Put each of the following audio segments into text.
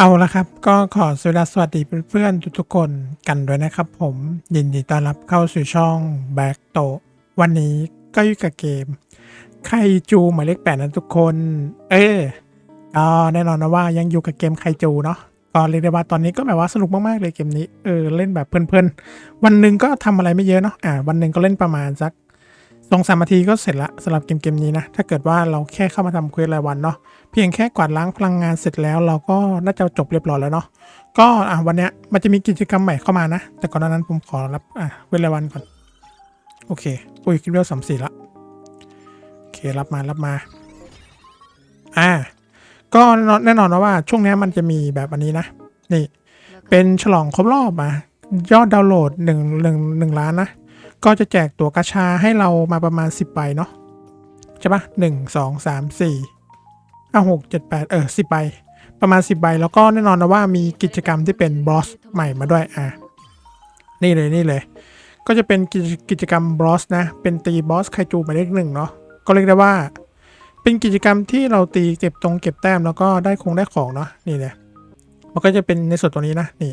เอาละครับ ก็ขอสวัสดีเพื่อนๆทุกๆคนกันด้วยนะครับผม ยินดีต้อนรับเข้าสู่ช่อง Back โตวันนี้ก็อยู่กับเกม ไคจูหมายเลขแปดนะทุกคน เออก็แน่นอนนะว่ายังอยู่กับเกมไคจูเนาะก็เรียกได้ว่าตอนนี้ก็แบบว่าสนุกมากๆเลยเกมนี้เออเล่นแบบเพลินๆ วันหนึ่งก็ทำอะไรไม่เยอะเนาะอ่าวันหนึ่งก็เล่นประมาณสักสองสามนาทีก็เสร็จละสำหรับเกมเกมนี้นะถ้าเกิดว่าเราแค่เข้ามาทำเควสรายวันเนาะ เพียงแค่กวาดล้างพลังงานเสร็จแล้วเราก็น่าจะจบเรียบร้อยแล้วเนาะก็อะวันเนี้ยมันจะมีกิจกรรมใหม่เข้ามานะ แต่ก่อนหน้านั้นผมขอรับอะเวลาวันก่อน โอเคอุ้ยคิดว่าสามสี่ละโอเครับมารับมา อ่า ก็แน่นอนนะว่าช่วงนี้มันจะมีแบบอันนี้นะ นี่ เป็นฉลองครบรอบอะยอดดาวน์โหลดหนึ่งหนึ่งหนึ่งล้านนะก็จะแจกตัวกาชาให้เรามาประมาณสิบใบเนาะใช่ปะหนึ่งสองสามสี่ อะหกเจ็ดแปดเออสิบใบ ประมาณสิบใบ แล้วก็แน่นอนนะว่ามีกิจกรรมที่เป็นบอสใหม่มาด้วยอะนี่เลยนี่เลย ก็จะเป็นกิจกจกรรมบอสนะ เป็นตีบอสไคจูหมายเลขหนึ่งเนาะก็เรียกได้ว่า เป็นกิจกรรมที่เราตีเก็บตรงเก็บแต้มแล้วก็ได้คงได้ของเนาะนี่เลยมันก็จะเป็นในส่วนตัวนี้นะนี่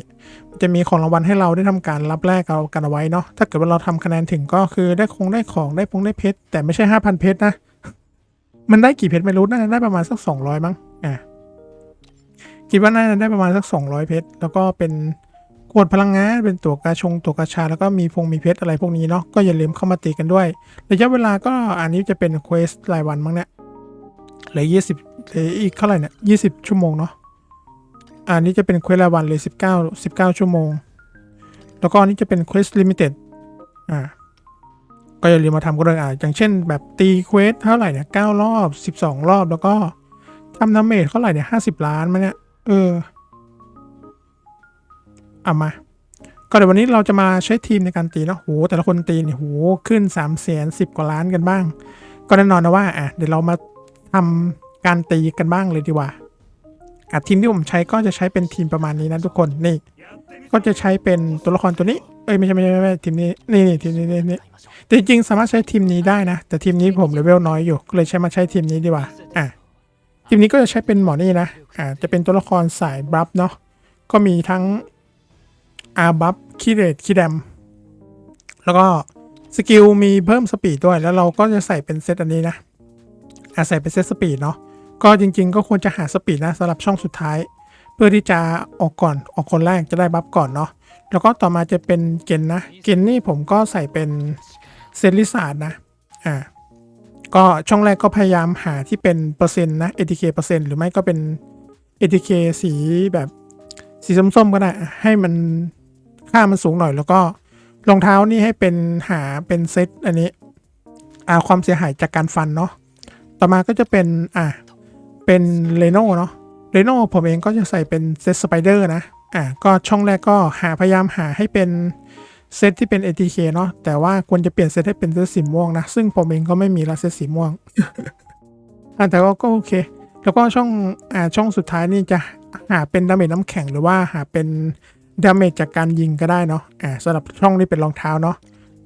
จะมีของรางวัลให้เราได้ทำการรับแลกเอากันเอาไว้เนาะถ้าเกิดว่าเราทำคะแนนถึงก็คือได้คงได้ของได้พงได้เพชรแต่ไม่ใช่ห้าพันเพชรนะ มันได้กี่เพชรไม่รู้น่าจะได้ประมาณสักสองร้อยมั้งอะคิดว่าน่าจะได้ประมาณสักสองร้อยเพชรแล้วก็เป็นขวดพลังงานเป็นตัวกาชงตัวกาชาแล้วก็มีพงมีเพชรอะไรพวกนี้เนาะก็อย่าลืมเข้ามาตีกันด้วยระยะเวลาก็อันนี้จะเป็นเควสรายวันมั้งเนี่ยเหลือยี่สิบเหลืออีกเท่าไหร่เนี่ยยี่สิบชั่วโมงเนาะอันนี้จะเป็นเควสรายวันเลยสิบเก้าสิบเก้าชั่วโมง แล้วก็อันนี้จะเป็นเควสลิมิเต็ดอ่า ก็อย่าลืมมาทำก็เลยอะอย่างเช่น แบบตีเควสเท่าไหร่เนี่ยเก้ารอบสิบสองรอบแล้วก็ทำน้ำเมจเท่าไหร่เนี่ยห้าสิบล้านมาเนี่ย เออเอามา ก็เดี๋ยววันนี้เราจะมาใช้ทีมในการตีนะโหแต่ละคนตีเนี่ยโหขึ้นสามแสนสิบกว่าล้านกันบ้าง ก็แน่นอนนะว่าอะเดี๋ยวเรามาทำการตีกันบ้างเลยดีกว่าอะทีมที่ผมใช้ก็จะใช้เป็นทีมประมาณนี้นะทุกคนนี่ ก็จะใช้เป็นตัวละครตัวนี้ เอ้ยไม่ใช่ไม่ใช่ไม่ใช่ทีมนี้นี่นี่ทีมนี้นี่นี่แต่จริงๆสามารถใช้ทีมนี้ได้นะ แต่ทีมนี้ผมเลเวลน้อยอยู่ก็เลยใช้มาใช้ทีมนี้ดีกว่าอะทีมนี้ก็จะใช้เป็นหมอนี่นะอ่าจะเป็นตัวละครสายบัฟเนาะก็มีทั้งอาบัฟคีเรตคีแดมแล้วก็สกิลมีเพิ่มสปีดด้วยแล้วเราก็จะใส่เป็นเซตอันนี้นะอาใส่เป็นเซตสปีดเนาะก็จริง ๆ ก็ควรจะหาสปีดนะสำหรับช่องสุดท้าย เพื่อที่จะออกก่อนออกคนแรกจะได้บัฟก่อนเนาะแล้วก็ต่อมาจะเป็นเกณฑ์นะ เกณฑ์นี่ผมก็ใส่เป็นเซนลิสาดนะอ่าก็ช่องแรกก็พยายามหาที่เป็นเปอร์เซ็นต์นะ ATK เปอร์เซ็นต์หรือไม่ก็เป็น ATK สีแบบสีส้มๆก็ได้ ให้มันค่ามันสูงหน่อย แล้วก็รองเท้านี่ให้เป็นหาเป็นเซตอันนี้อ่าความเสียหายจากการฟันเนาะต่อมาก็จะเป็นอ่าเป็นเลโน่เนาะ เรโน่ผมเองก็จะใส่เป็นเซตสไปเดอร์นะ อะก็ช่องแรกก็หาพยายามหาให้เป็นเซตที่เป็น ATK เนาะแต่ว่าควรจะเปลี่ยนเซตให้เป็นเซตสีม่วงนะ ซึ่งผมเองก็ไม่มีละเซตสีม่วงอะแต่ก็ก็โอเค แล้วก็ช่องอ่าช่องสุดท้ายนี่จะหาเป็นดาเมจน้ำแข็งหรือว่าหาเป็นดาเมจจากการยิงก็ได้เนาะอ่าสำหรับช่องนี้เป็นรองเท้าเนาะ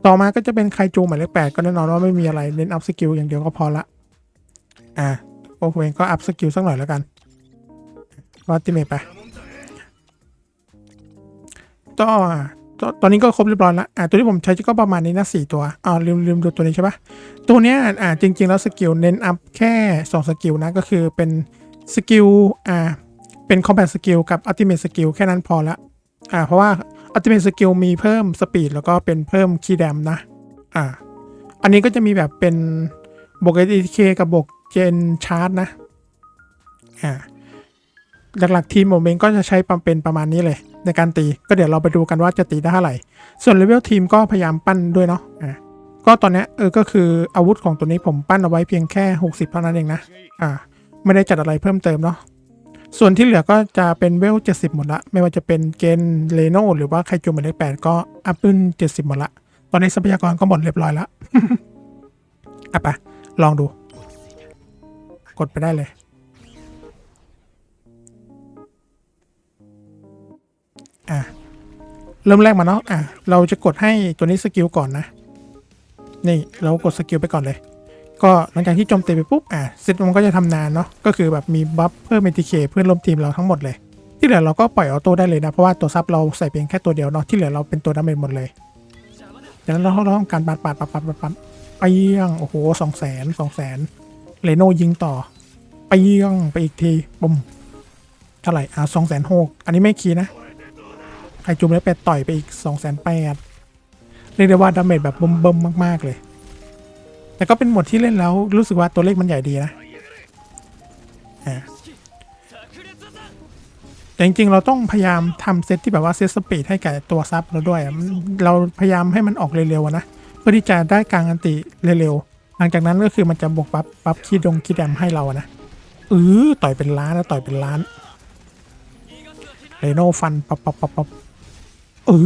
ต่อมาก็จะเป็นไคจูหมายเลขแปดก็แน่นอนว่าไม่มีอะไรเน้นอัพสกิลอย่างเดียวก็พอละอ่าผมเองก็อัพสกิลสักหน่อยแล้วกัน วัติเมตไปต่อตอนนี้ก็ครบเรียบร้อยแล้วอ่าตัวที่ผมใช้ก็ประมาณนี้นะสี่ตัวอ่าลืมลืมดูตัวนี้ใช่ปะตัวเนี้ยอ่าจริง ๆ แล้วสกิลเน้นอัพแค่สองสกิลนะก็คือเป็นสกิลอ่าเป็นคอมแพ t สกิลกับอัลติเม e สกิลแค่นั้นพอละอ่าเพราะว่าอัลติเม e สกิลมีเพิ่มสปีดแล้วก็เป็นเพิ่มคีย์แดมนะอ่าอันนี้ก็จะมีแบบเป็นบวก ATK กับบวกเจนชาร์จนะอ่า หลักๆทีมผมเองก็จะใช้ประเป็นประมาณนี้เลย ในการตีก็เดี๋ยวเราไปดูกันว่าจะตีได้เท่าไหร่ ส่วนเลเวลทีมก็พยายามปั้นด้วยเนาะอ่าก็ตอนนี้เออก็คืออาวุธของตัวนี้ผมปั้นเอาไว้เพียงแค่ 60 เท่านั้นเองนะอ่าไม่ได้จัดอะไรเพิ่มเติมเนาะส่วนที่เหลือก็จะเป็นเวล 70 หมดละ ไม่ว่าจะเป็นเกนเลโนหรือว่าไคจูหมายเลขแปดก็อัพขึ้น70 หมดละ ตอนนี้ทรัพยากรก็หมดเรียบร้อยล้วอะไปลองดู กดไปได้เลย อะเริ่มแรกมาเนาะอะเราจะกดให้ตัวนี้สกิลก่อนนะ นี่เรากดสกิลไปก่อนเลย ก็หลังจากที่โจมตีไปปุ๊บอะเซตมันก็จะทำนานเนาะก็คือแบบมีบัฟเพิ่มเอทีเคเพื่อนร่วมทีมเราทั้งหมดเลย ที่เหลือเราก็ปล่อยออโต้ได้เลยนะเพราะว่าตัวซับเราใส่เพียงแค่ตัวเดียวเนาะที่เหลือเราเป็นตัวดาเมจหมดเลยจากนั้นเราเราต้องการปาดปาดปาดปาดปาดปาดไปเยี่ยงโอ้โหสองแสนสองแสนเลโนยิงต่อไปเยี่ยงไปอีกทีปุ่มเท่าไหร่อ่าสองแสนหกอันนี้ไม่คีนะ ใคจุ่มแล้วไปดต่อยไปอีกสองแสนแปดเรียกได้ว่าดาเมจแบบเบิ่มๆมาก ๆ เลย แต่ก็เป็นหมดที่เล่นแล้วรู้สึกว่าตัวเลขมันใหญ่ดีนะแต่จริงๆ เราต้องพยายามทำเซตที่แบบว่าเซตสปีดให้กับตัวซับเราด้วย เราพยายามให้มันออกเร็วๆนะ เพื่อที่จะได้กลางอันติเร็วๆ หลังจากนั้นก็คือมันจะบวกปั๊บปั๊บคีดงคีดแดมให้เราอะนะเออต่อยเป็นล้านนะต่อยเป็นล้านเรโนฟันปั๊บปับปั๊บปั๊บ เอ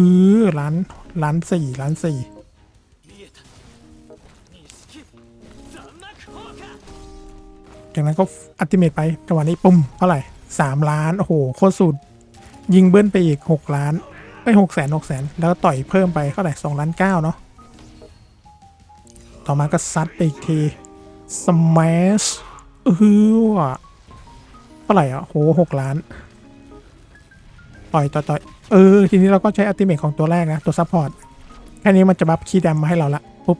อล้านล้านสี่ล้านสี่จากนั้นก็อัติเมตไปจังหวะนี้ปุ่มเท่าไหร่สามล้าน โอ้โห โคตรสุด ยิงเบิ้ลไปอีกหกล้าน ไปหกแสนหกแสนแล้วก็ต่อยเพิ่มไปเท่าไหร่สองล้านเก้าเนาะต่อมาก็ซัดไปอีกทีสมัชเออว่ะเท่าไหร่อะโหหกล้าน ต่อยต่อยต่อยเออ ทีนี้เราก็ใช้อัติเมตของตัวแรกนะ ตัวซัพพอร์ตแค่นี้มันจะบัฟคีย์แดมมาให้เราละปุ๊บ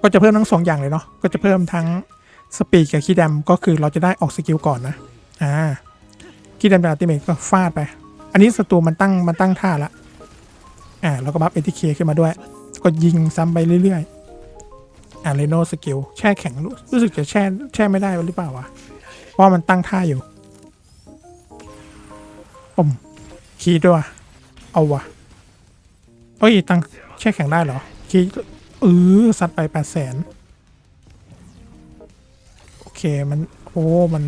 ก็จะเพิ่มทั้งสองอย่างเลยเนาะก็จะเพิ่มทั้งสปีดกับคีย์แดมก็คือเราจะได้ออกสกิลก่อนนะอ่าคีย์แดมกับอัติเมตก็ฟาดไป อันนี้ศัตรูมันตั้งมันตั้งท่าละอ่าแล้วก็บัฟเอทีเคขึ้นมาด้วย ก็ยิงซ้ำไปเรื่อยๆอ่าเรโนสกิลแช่แข็งรู้สึกจะแช่แช่ไม่ได้หรือเปล่าวะเพราะมันตั้งท่าอยู่ ปุ่มคีย์ด้วย เอาวะเอ้ย ตังแช่แข็งได้เหรอ คีย์เออซัดไปแปดแสนโอเค มัน โอ้ มัน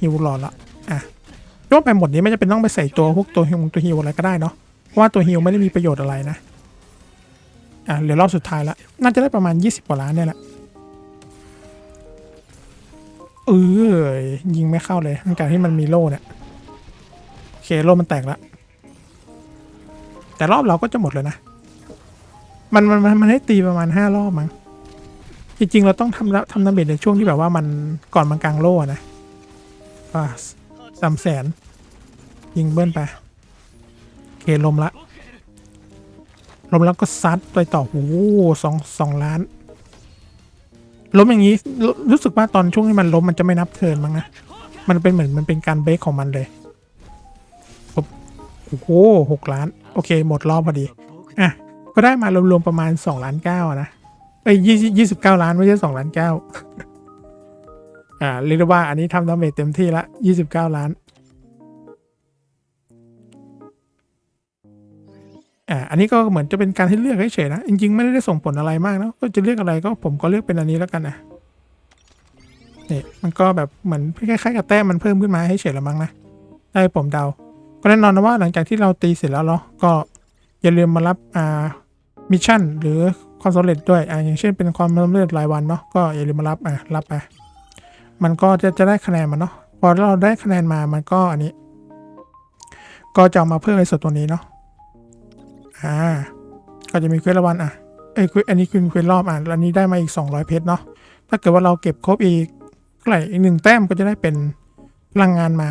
ฮิวหลอดละ อะยกไปหมดนี้ไม่จะเป็นต้องไปใส่ตัวพวกตัวฮิวตัวฮิวอะไรก็ได้เนาะว่าตัวฮิวไม่ได้มีประโยชน์อะไรนะ อะเหลือรอบสุดท้ายละน่าจะได้ประมาณ 20 กว่าล้านเนี่ยแหละเออยิงไม่เข้าเลยหลังจากที่มันมีโล่เนี่ย เคโลมันแตกและแต่รอบเราก็จะหมดเลยนะมันมันมันมันให้ตีประมาณห้ารอบมั้งจริง ๆ เราต้องทำทำน้ำเบ็ดในช่วงที่แบบว่ามันก่อนมันกลางโล่นะอ่าสามแสนยิงเบิ้ลไปโอเคลมละลมแล้วก็ซัดไปต่อโอ้โหสองสองล้าน ล้มอย่างนี้รู้สึกว่าตอนช่วงที่มันล้มมันจะไม่นับเทินมั้งนะ มันเป็นเหมือนมันเป็นการเบรกของมันเลย โอ้โหหกล้าน โอเค หมดรอบพอดี อะ ก็ได้มารวมๆประมาณสองล้านเก้านะ เอ้ยยี่ยี่สิบเก้าล้านไม่ใช่สองล้านเก้าอ่าเรียกว่าอันนี้ทำดาเมจเต็มที่ละยี่สิบเก้าล้าน อ่า อันนี้ก็เหมือนจะเป็นการให้เลือกเฉยๆนะ จริงๆ ไม่ได้ส่งผลอะไรมากนะก็จะเลือกอะไรก็ผมก็เลือกเป็นอันนี้แล้วกันนะนี่มันก็แบบเหมือนคล้ายๆกับแต้มมันเพิ่มขึ้นมาให้เฉยละมั้งนะ ได้ผมเดา ก็แน่นอนนะว่าหลังจากที่เราตีเสร็จแล้วเนาะก็อย่าลืมมารับอ่ามิชชั่นหรือความสำเร็จด้วยอ่าอย่างเช่นเป็นความสำเร็จรายวันเนาะก็อย่าลืมมารับอ่ารับไปมันก็จะจะได้คะแนนมันเนาะพอเราได้คะแนนมามันก็อันนี้ ก็จะามาเพิ่มในส่วนตัวนี้เนาะอ่าก็จะมีเควสละวันอะเอ้ยเควสอันนี้คือเควสรอบอะแล้วอันนี้ได้มาอีก 200 เพชรเนาะถ้าเกิดว่าเราเก็บครบอีกเท่าไหร่อีกหนึ่งแต้มก็จะได้เป็นพลังงานมา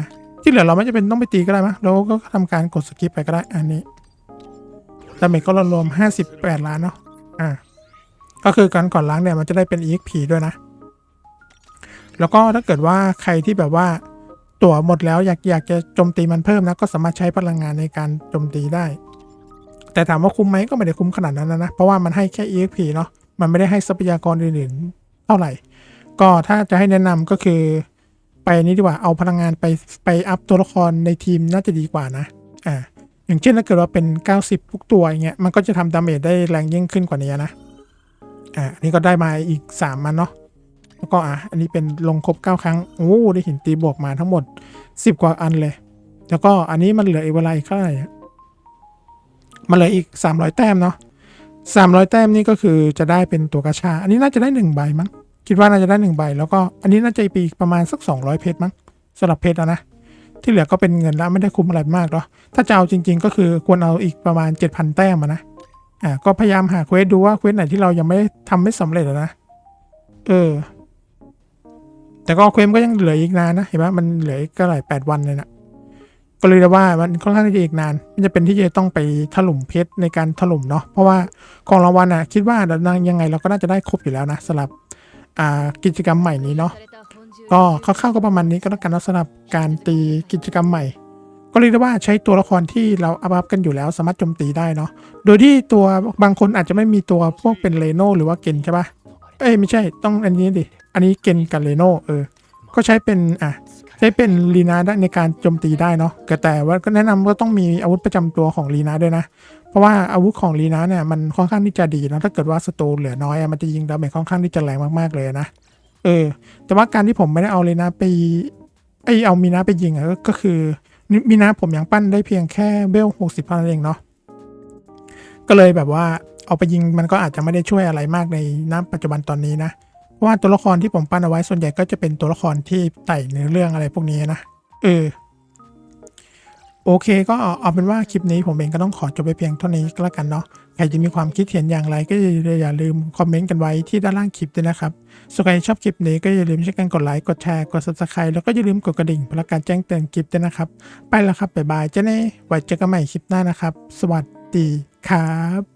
ที่เหลือเราไม่จะเป็นต้องไปตีก็ได้มั้ยเราก็ทำการกดสกิปไปก็ได้ อันนี้ดาเมจก็รวมๆ58ล้านเนาะอ่า ก็คือการก่อนล้างเนี่ยมันจะได้เป็น EXP ด้วยนะ แล้วก็ถ้าเกิดว่าใครที่แบบว่าตั๋วหมดแล้วอยากอยากจะโจมตีมันเพิ่มนะก็สามารถใช้พลังงานในการโจมตีได้ แต่ถามว่าคุ้มไหมก็ไม่ได้คุ้มขนาดนั้นนะเพราะว่ามันให้แค่ EXP เนาะมันไม่ได้ให้ทรัพยากรอื่นๆเท่าไหร่ ก็ถ้าจะให้แนะนำก็คือ ไปนี้ดีกว่าเอาพลังงานไปไปอัพตัวละครในทีมน่าจะดีกว่านะอ่าอย่างเช่นถ้าเกิดว่าเป็น 90 ทุกตัวอย่างเงี้ยมันก็จะทำดาเมจได้แรงยิ่งขึ้นกว่านี้นะอ่าอันนี้ก็ได้มาอีก 3 มันเนาะแล้วก็อะอันนี้เป็นลงครบ 9 ครั้งโอ้ได้หินตีบวกมาทั้งหมด 10 กว่าอันเลย แล้วก็อันนี้มันเหลืออีกเวลาอีกเท่าไหร่มันเหลืออีก 300 แต้มเนาะ300 แต้มนี่ก็คือจะได้เป็นตัวกระชา อันนี้น่าจะได้1ใบมั้ง คิดว่าน่าจะได้1ใบ แล้วก็อันนี้น่าจะปีประมาณสัก 200 เพชรมั้งสำหรับเพชรอะนะ ที่เหลือก็เป็นเงินแล้วไม่ได้คุ้มอะไรมากหรอกถ้าจะเอาจริง ๆ ก็คือควรเอาอีกประมาณ 7,000 แต้มนะอ่าก็พยายามหาเควสดูว่าเควสไหนที่เรายังไม่ได้ทำไม่สำเร็จนะเออ แต่ก็เควสก็ยังเหลืออีกนานนะเห็นไหมมันเหลืออีกก็หลายแปดวันเลยนะก็เลยว่ามันค่อนข้างจะอีกนาน มันจะเป็นที่จะต้องไปถล่มเพชรในการถล่มเนาะเพราะว่าของรางวัลอะคิดว่าดี๋ยวยังไงเราก็น่าจะได้ครบอยู่แล้วนะสำหรับ กิจกรรมใหม่นี้เนาะก็คร่าวๆก็ประมาณนี้ก็แล้วกันสำหรับการตีกิจกรรมใหม่ ก็เรียกได้ว่าใช้ตัวละครที่เราอัพอัพกันอยู่แล้วสามารถโจมตีได้เนาะโดยที่ตัวบางคนอาจจะไม่มีตัวพวกเป็นเลโนหรือว่าเกนใช่ปะเอ้ยไม่ใช่ต้องอันนี้ดิอันนี้เกนกับเลโนเออก็ใช้เป็นอะใช้เป็นลีนาได้ในการโจมตีได้เนาะแต่ว่าก็แนะนำว่าต้องมีอาวุธประจำตัวของลีนาด้วยนะ ราะว่าอาวุธของลีนาเนี่ยมันค่อนข้างที่จะดีนะถ้าเกิดว่าสโตนเหลือน้อยมันจะยิงดาเมจค่อนข้างที่จะแรงมากๆเลยนะเออ แต่ว่าการที่ผมไม่ได้เอาเลยนะไปไอเอามีนาไปยิงอะก็คือมีนาผมยังปั้นได้เพียงแค่เบลหกสิบเท่านั้นเองเนาะก็เลยแบบว่าเอาไปยิงมันก็อาจจะไม่ได้ช่วยอะไรมากในณปัจจุบันตอนนี้นะเพราะว่าตัวละครที่ผมปั้นเอาไว้ส่วนใหญ่ก็จะเป็นตัวละครที่ไต่ในเรื่องอะไรพวกนี้นะเออ โอเคก็เอาเป็นว่าคลิปนี้ผมเองก็ต้องขอจบไปเพียงเท่านี้ก็แล้วกันเนาะใครจะมีความคิดเห็นอย่างไรก็อย่าลืมคอมเมนต์กันไว้ที่ด้านล่างคลิปด้วยนะครับส่วนใครชอบคลิปนี้ก็อย่าลืมช่วยกันกดไลค์กดแชร์กด subscribe แล้วก็อย่าลืมกดกระดิ่งเพื่อการแจ้งเตือนคลิปด้วยนะครับ ไปแล้วครับบ๊ายบายเจ้าเน่ไว้เจอกันใหม่คลิปหน้านะครับ สวัสดีครับ